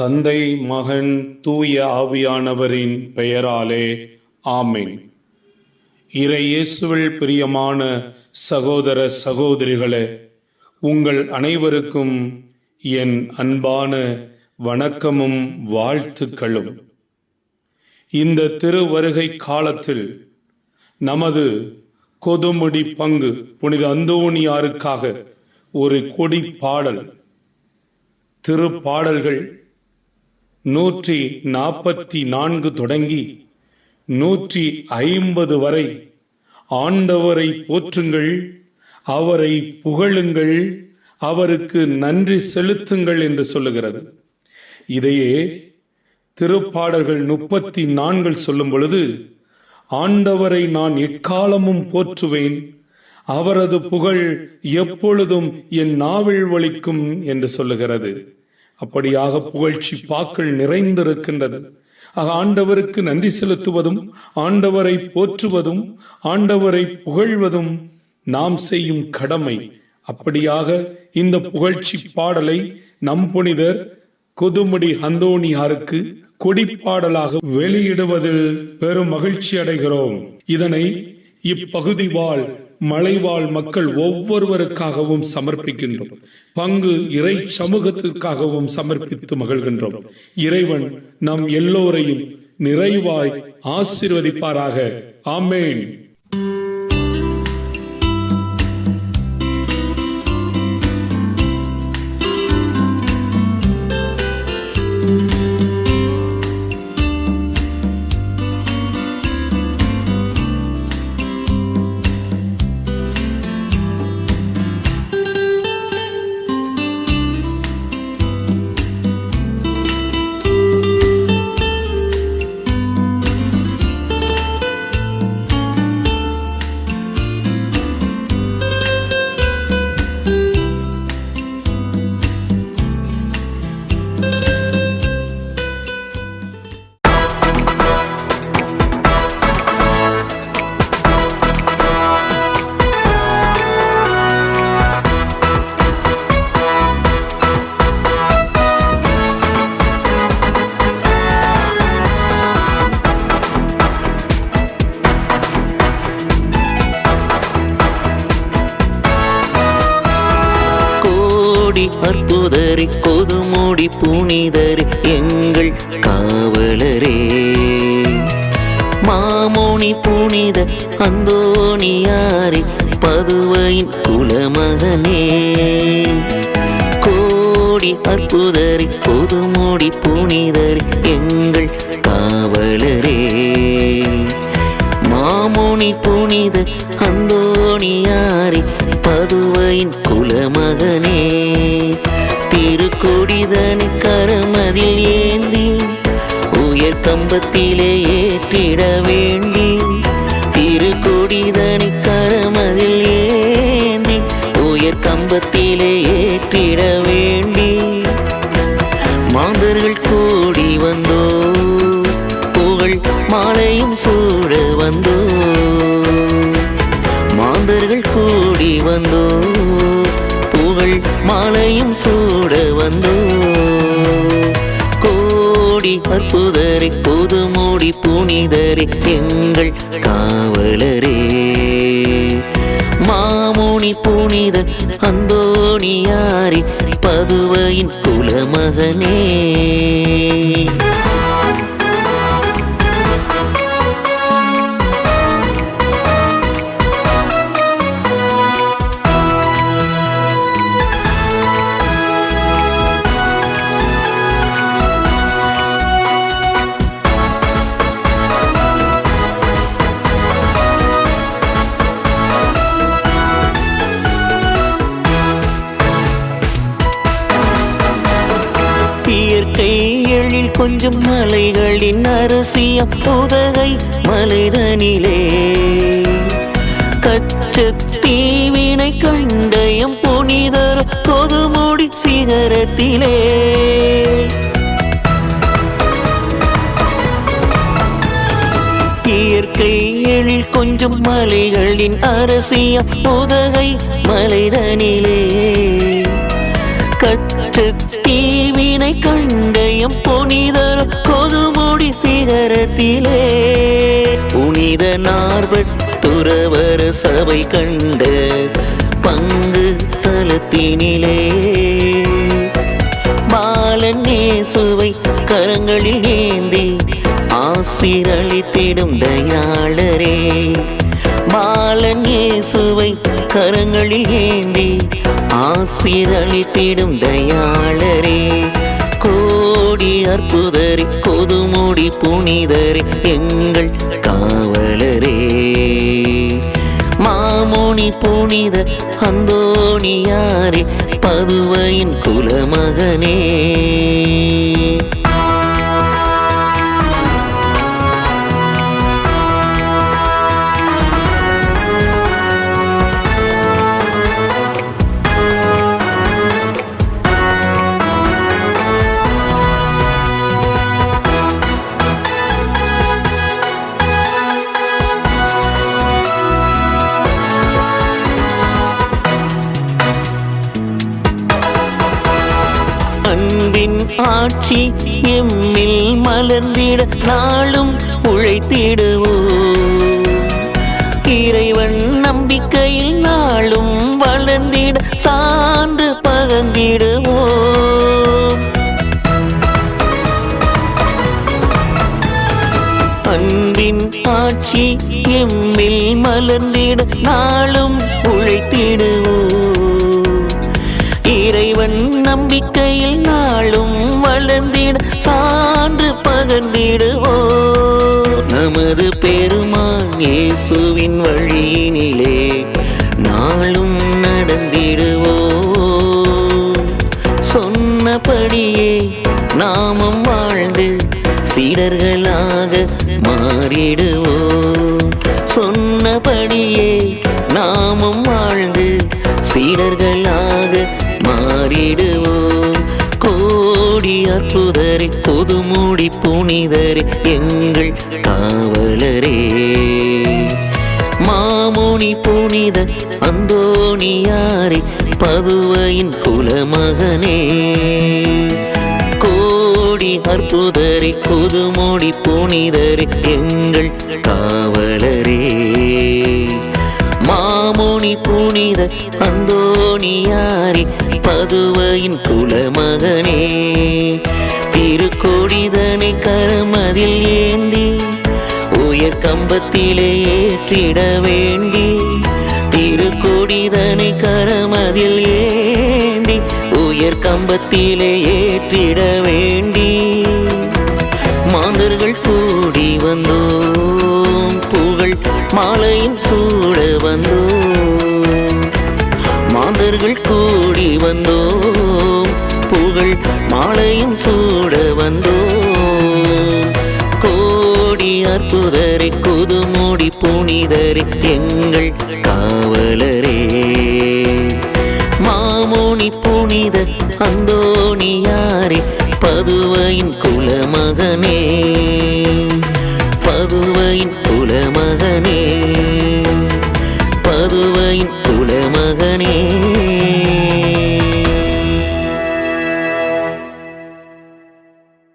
தந்தை மகன் தூய ஆவியானவரின் பெயராலே ஆமேன். இறை இயேசுவில் பிரியமான சகோதர சகோதரிகளே உங்கள் அனைவருக்கும் என் அன்பான வணக்கமும் வாழ்த்துக்களும். இந்த திருவருகை காலத்தில் நமது கொதுமுடி பங்கு புனித அந்தோணியாருக்காக ஒரு கொடி பாடல் திருப்பாடல்கள் நூற்றி நாற்பத்தி நான்கு தொடங்கி நூற்றி ஐம்பது வரை. ஆண்டவரை போற்றுங்கள் அவரை புகழுங்கள் அவருக்கு நன்றி செலுத்துங்கள் என்று சொல்லுகிறது. இதையே திருப்பாடல்கள் முப்பத்தி நான்கு சொல்லும் பொழுது ஆண்டவரை நான் எக்காலமும் போற்றுவேன் அவரது புகழ் எப்பொழுதும் என் நாவில் ஒழிக்கும் என்று சொல்லுகிறது. அப்படியாக புகழ்ச்சி பாக்கள் நிறைந்திருக்கின்றது. ஆக ஆண்டவருக்கு நன்றி செலுத்துவதும் ஆண்டவரை போற்றுவதும் ஆண்டவரை புகழ்வதும் நாம் செய்யும் கடமை. அப்படியாக இந்த புகழ்ச்சி பாடலை நம் புனிதர் கொதுமுடி அந்தோணியாருக்கு கொடிப்பாடலாக வெளியிடுவதில் பெரும் மகிழ்ச்சி அடைகிறோம். இதனை இப்பகுதி வாழ் மலைவாழ் மக்கள் ஒவ்வொருவருக்காகவும் சமர்ப்பிக்கின்றோம். பங்கு இறை சமூகத்திற்காகவும் சமர்ப்பித்து மகிழ்கின்றோம். இறைவன் நம் எல்லோரையும் நிறைவாய் ஆசீர்வதிப்பாராக. ஆமேன். கோடி அற்புதரி கொதுமூடி புனிதர் எங்கள் காவலரே. மாமோனி புனித அந்தோணியாரே பதுவையின் குலமகனே. கோடி அற்புதரி கொதுமூடி புனிதர் எங்கள் காவலரே. மாமோனி புனித அந்தோணியாரி பதுவையின் குலமகனே திருக்கொடிதனி கரமதில் ஏந்தி உயர் கம்பத்திலே ஏற்றிட வேண்டி திருக்கொடிதனி கரமதில் ஏந்தி உயர் கம்பத்திலே ஏற்றிட வேண்டி. மாந்தர்கள் கூடி வந்தோ புகழ் மாலையும் சூழ வந்தோ. புகழ் மாலையும் சூட வந்தோ. கோடி அற்புதரை புதுமூடி புனிதரே எங்கள் காவலரே. மாமுனி புனித அந்தோணியாரி பதுவையின் குலமகனே. கொஞ்சம் மலைகளின் அரசிய புதகை மலைதனிலே. கச்சத்தீவினை கண்டயம் புனிதர் கொதுமுடி சிகரத்திலே. இயற்கை எழில் கொஞ்சம் மலைகளின் அரசிய புதகை மலைதனிலே. கச்சத்தீவி இதயம் புனிதர் கொதுமுடி சிகரத்திலே. புனித நார்பட் சபை கண்ட பங்கு தளத்தினிலே பாலன் இயேசுவை கரங்களில் ஏந்தி ஆசிரளித்திடும் தயாளரே. பாலன் இயேசுவை கரங்களில் ஏந்தி ஆசிரளித்திடும் தயாளரே. அற்புதரே கொதுமுடி புனிதரே எங்கள் காவலரே. மாமுனி புனித அந்தோணியாரே பதுவையின் குலமகனே. அன்பின் எம்மில் மலர்ந்திட நாளும் உழைத்திடுவோம். இறைவன் நம்பிக்கையில் நாளும் வளர்ந்திட சான்று பகந்திடுவோம் அன்பின் ஆட்சி எம்மில் மலர்ந்திட நாளும் உழைத்திடுவோம். இறைவன் நம்பிக்கையில் நாளும் வளர்ந்திட சான்று பகர்ந்திடுவோ நமது பெருமான் இயேசுவின் வழியினிலே நாளும் நடந்திடுவோ சொன்னபடியே நாமும் வாழ்ந்து சீடர்களாக மாறிடுவோ சொன்னபடியே நாமும் வாழ்ந்து சீடர்கள் அற்புதரே புதுமூடி புனிதரே எங்கள் காவலரே. மாமுனி புனித அந்தோணியாரே பதுவையின் குலமகனே. கோடி அற்புதரே கொதுமுடி புனிதரே எங்கள் காவலரே. மாமுனி புனித அந்தோணியாரே பதுவையின் குலமகனே. திருக்கொடிதனை கரமதில் ஏந்தி உயர் கம்பத்திலே ஏற்றிட வேண்டி திருக்கொடிதனை கரமதில் ஏந்தி உயர் கம்பத்திலே ஏற்றிட வேண்டி. மாந்தர்கள் கூடி வந்தோம் புகழ் மாலையும் சூட வந்தோம். தொண்டர்கள் கூடி வந்தோம். புகழ் மாலையும் சூட வந்தோம். கோடி அற்புதரை கொதுமுடி புனிதரை எங்கள் காவலரே. மாமோனி புனித அந்தோணியாரே பதுவையின் குலமகனே. பதுவையின் குலமகனே. பதுவையின் குலமகனே.